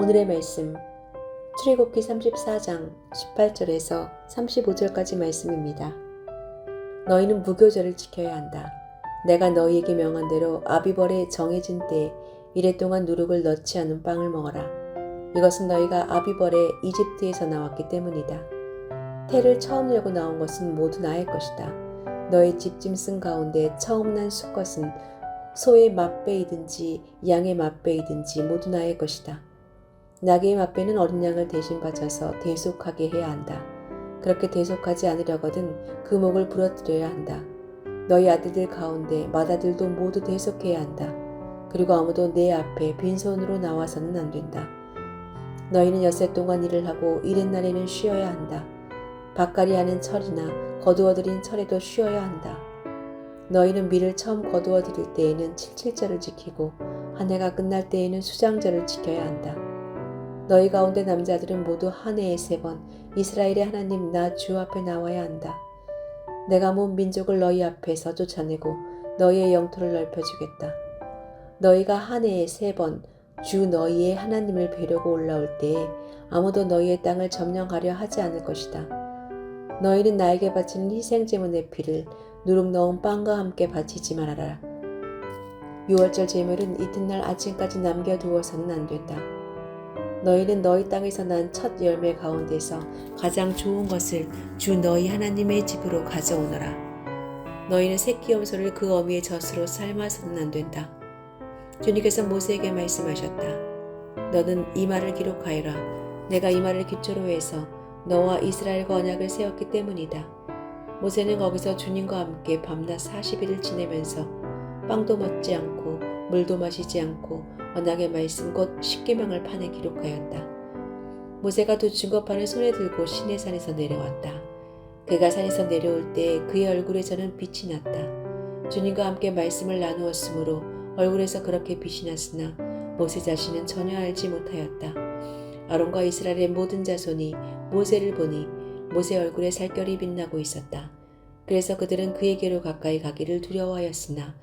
오늘의 말씀 출애굽기 34장 18절에서 35절까지 말씀입니다. 너희는 무교절을 지켜야 한다. 내가 너희에게 명한 대로 아비벌에 정해진 때에 이래 동안 누룩을 넣지 않은 빵을 먹어라. 이것은 너희가 아비벌에 이집트에서 나왔기 때문이다. 태를 처음 열고 나온 것은 모두 나의 것이다. 너희 집짐승 가운데 처음 난 수컷은 소의 맛배이든지 양의 맛배이든지 모두 나의 것이다. 나귀의 맛배는 어린 양을 대신 바쳐서 대속하게 해야 한다. 그렇게 대속하지 않으려거든 그 목을 부러뜨려야 한다. 너희 아들들 가운데 맏아들도 모두 대속해야 한다. 그리고 아무도 내 앞에 빈손으로 나와서는 안 된다. 너희는 엿새 동안 일을 하고 이른 날에는 쉬어야 한다. 밭갈이 하는 철이나 거두어들인 철에도 쉬어야 한다. 너희는 밀을 처음 거두어 들일 때에는 칠칠절을 지키고 한 해가 끝날 때에는 수장절을 지켜야 한다. 너희 가운데 남자들은 모두 한 해에 세 번 이스라엘의 하나님 나 주 앞에 나와야 한다. 내가 몬 민족을 너희 앞에서 쫓아내고 너희의 영토를 넓혀주겠다. 너희가 한 해에 세 번 주 너희의 하나님을 뵈려고 올라올 때에 아무도 너희의 땅을 점령하려 하지 않을 것이다. 너희는 나에게 바치는 희생 제물의 피를 누룩 넣은 빵과 함께 바치지 말아라. 유월절 제물은 이튿날 아침까지 남겨두어서는 안 된다. 너희는 너희 땅에서 난 첫 열매 가운데서 가장 좋은 것을 주 너희 하나님의 집으로 가져오너라. 너희는 새끼 염소를 그 어미의 젖으로 삶아서는 안 된다. 주님께서 모세에게 말씀하셨다. 너는 이 말을 기록하여라. 내가 이 말을 기초로 해서 너와 이스라엘과 언약을 세웠기 때문이다. 모세는 거기서 주님과 함께 밤낮 40일을 지내면서 빵도 먹지 않고 물도 마시지 않고 언약의 말씀 곧 십계명을 판에 기록하였다. 모세가 두 증거판을 손에 들고 시내산에서 내려왔다. 그가 산에서 내려올 때 그의 얼굴에 저는 빛이 났다. 주님과 함께 말씀을 나누었으므로 얼굴에서 그렇게 빛이 났으나 모세 자신은 전혀 알지 못하였다. 아론과 이스라엘의 모든 자손이 모세를 보니 모세 얼굴에 살결이 빛나고 있었다. 그래서 그들은 그에게로 가까이 가기를 두려워하였으나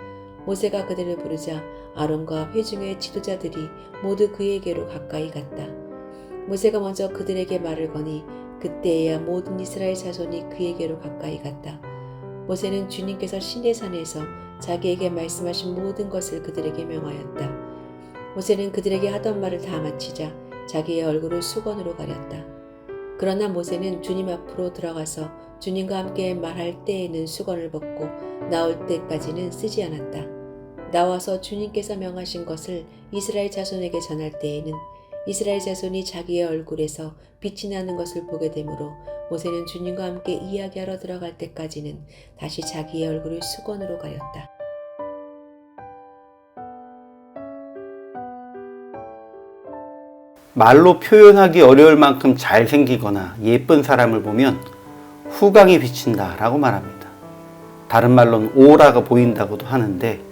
모세가 그들을 부르자 아론과 회중의 지도자들이 모두 그에게로 가까이 갔다. 모세가 먼저 그들에게 말을 거니 그때에야 모든 이스라엘 자손이 그에게로 가까이 갔다. 모세는 주님께서 시내산에서 자기에게 말씀하신 모든 것을 그들에게 명하였다. 모세는 그들에게 하던 말을 다 마치자 자기의 얼굴을 수건으로 가렸다. 그러나 모세는 주님 앞으로 들어가서 주님과 함께 말할 때에는 수건을 벗고 나올 때까지는 쓰지 않았다. 나와서 주님께서 명하신 것을 이스라엘 자손에게 전할 때에는 이스라엘 자손이 자기의 얼굴에서 빛이 나는 것을 보게 되므로 모세는 주님과 함께 이야기하러 들어갈 때까지는 다시 자기의 얼굴을 수건으로 가렸다. 말로 표현하기 어려울 만큼 잘생기거나 예쁜 사람을 보면 후광이 비친다 라고 말합니다. 다른 말로는 오라가 보인다고도 하는데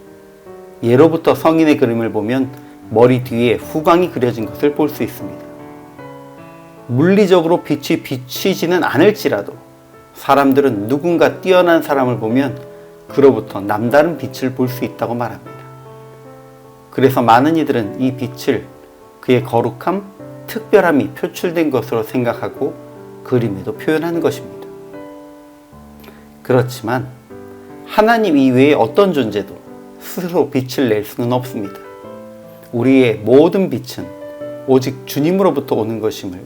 예로부터 성인의 그림을 보면 머리 뒤에 후광이 그려진 것을 볼 수 있습니다. 물리적으로 빛이 비치지는 않을지라도 사람들은 누군가 뛰어난 사람을 보면 그로부터 남다른 빛을 볼 수 있다고 말합니다. 그래서 많은 이들은 이 빛을 그의 거룩함, 특별함이 표출된 것으로 생각하고 그림에도 표현하는 것입니다. 그렇지만 하나님 이외의 어떤 존재도 스스로 빛을 낼 수는 없습니다. 우리의 모든 빛은 오직 주님으로부터 오는 것임을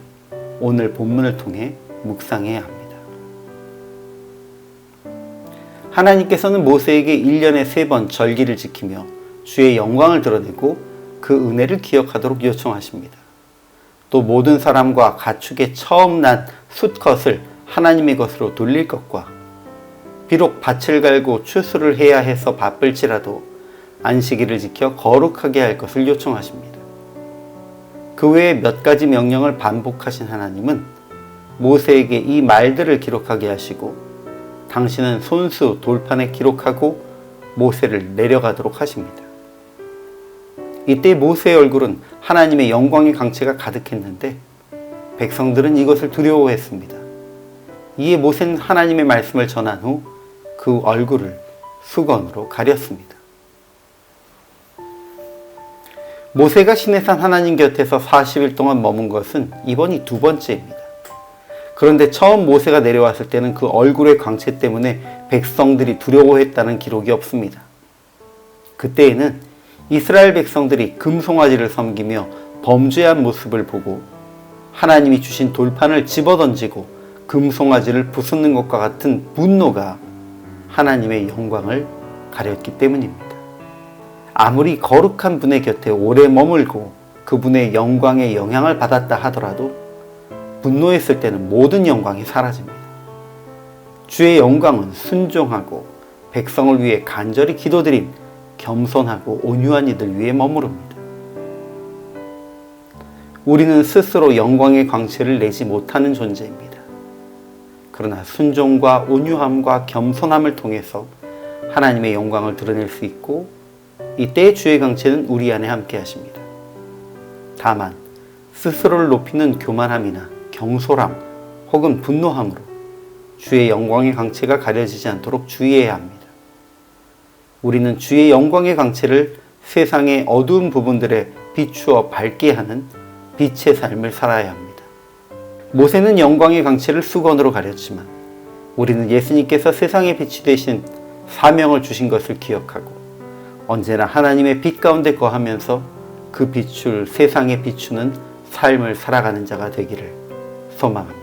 오늘 본문을 통해 묵상해야 합니다. 하나님께서는 모세에게 1년에 세 번 절기를 지키며 주의 영광을 드러내고 그 은혜를 기억하도록 요청하십니다. 또 모든 사람과 가축의 처음 난 숫컷을 하나님의 것으로 돌릴 것과 비록 밭을 갈고 추수를 해야 해서 바쁠지라도 안식일을 지켜 거룩하게 할 것을 요청하십니다. 그 외에 몇 가지 명령을 반복하신 하나님은 모세에게 이 말들을 기록하게 하시고 당신은 손수 돌판에 기록하고 모세를 내려가도록 하십니다. 이때 모세의 얼굴은 하나님의 영광의 강체가 가득했는데 백성들은 이것을 두려워했습니다. 이에 모세는 하나님의 말씀을 전한 후 그 얼굴을 수건으로 가렸습니다. 모세가 시내산 하나님 곁에서 40일 동안 머문 것은 이번이 두 번째입니다. 그런데 처음 모세가 내려왔을 때는 그 얼굴의 광채 때문에 백성들이 두려워했다는 기록이 없습니다. 그때에는 이스라엘 백성들이 금송아지를 섬기며 범죄한 모습을 보고 하나님이 주신 돌판을 집어던지고 금송아지를 부수는 것과 같은 분노가 하나님의 영광을 가렸기 때문입니다. 아무리 거룩한 분의 곁에 오래 머물고 그분의 영광의 영향을 받았다 하더라도 분노했을 때는 모든 영광이 사라집니다. 주의 영광은 순종하고 백성을 위해 간절히 기도드린 겸손하고 온유한 이들 위에 머무릅니다. 우리는 스스로 영광의 광채를 내지 못하는 존재입니다. 그러나 순종과 온유함과 겸손함을 통해서 하나님의 영광을 드러낼 수 있고 이때의 주의 광채는 우리 안에 함께 하십니다. 다만 스스로를 높이는 교만함이나 경솔함 혹은 분노함으로 주의 영광의 광채가 가려지지 않도록 주의해야 합니다. 우리는 주의 영광의 광채를 세상의 어두운 부분들에 비추어 밝게 하는 빛의 삶을 살아야 합니다. 모세는 영광의 광채를 수건으로 가렸지만 우리는 예수님께서 세상의 빛이 되신 사명을 주신 것을 기억하고 언제나 하나님의 빛 가운데 거하면서 그 빛을 세상에 비추는 삶을 살아가는 자가 되기를 소망합니다.